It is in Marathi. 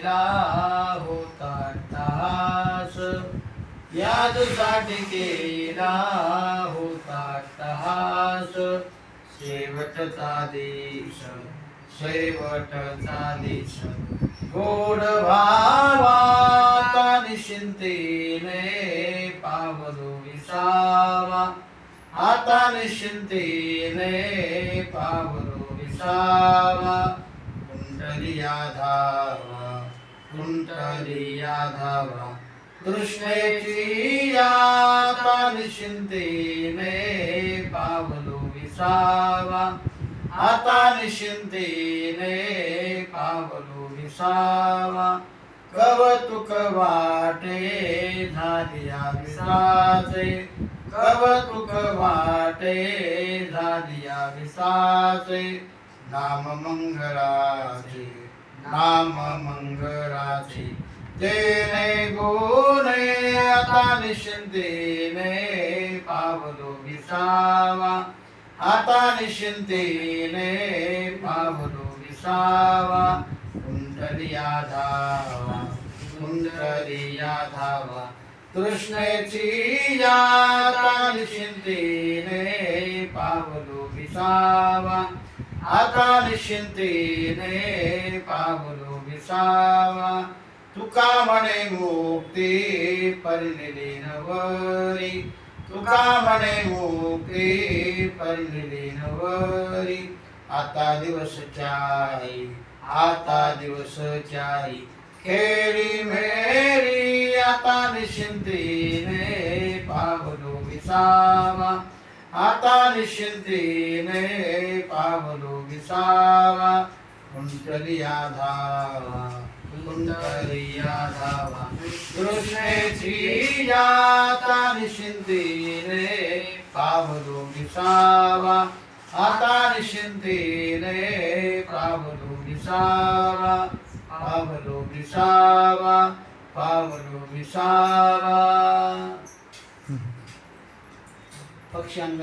केला होता तास. यादसाठी केला होता तास. शेवटचा देश शेवटचा देश गोड भावा निश्चिंतेने पावलो विसावा. आता निश्चिंतेने पावलो विसावा. कुंडली आधार कुंडलिया धावा कृष्णेची आता पावलो विसावा। आता मे पावलो विसावा। कवतुक वाटे धादिया विसाचे। कवतुक वाटे धादिया विसाचे। नाम मङ्गलाचे नाम मंगराची तेने गुणे आता निश्चिंतेने पावलो विसावा। आता निश्चिंतेने पावलो विसावा। कुंडलिया धावा कुंडलिया धावा। कृष्णेची याता निश्चिंतेने पावलो विसावा। आता निश्चिंतेने पावलो विसावा तुका म्हणे मुक्ती परिलेली नवरी. तुका म्हणे मुक्ती परिलेली नवरी. आता दिवस चाई आता दिवस चाई खेळी मेरी आता निश्चिंतीने पावलो विसावा आता निश्चिंतीने पावलो विसावा कुंडलिया धावा कुंडलिया धावा. कृष्णेची जाता निश्चिंतीने पावलो विसावा आता निश्चिंतीने पावलो विसावा पावलो विसावा पावलो विसावा. పక్షాన్ని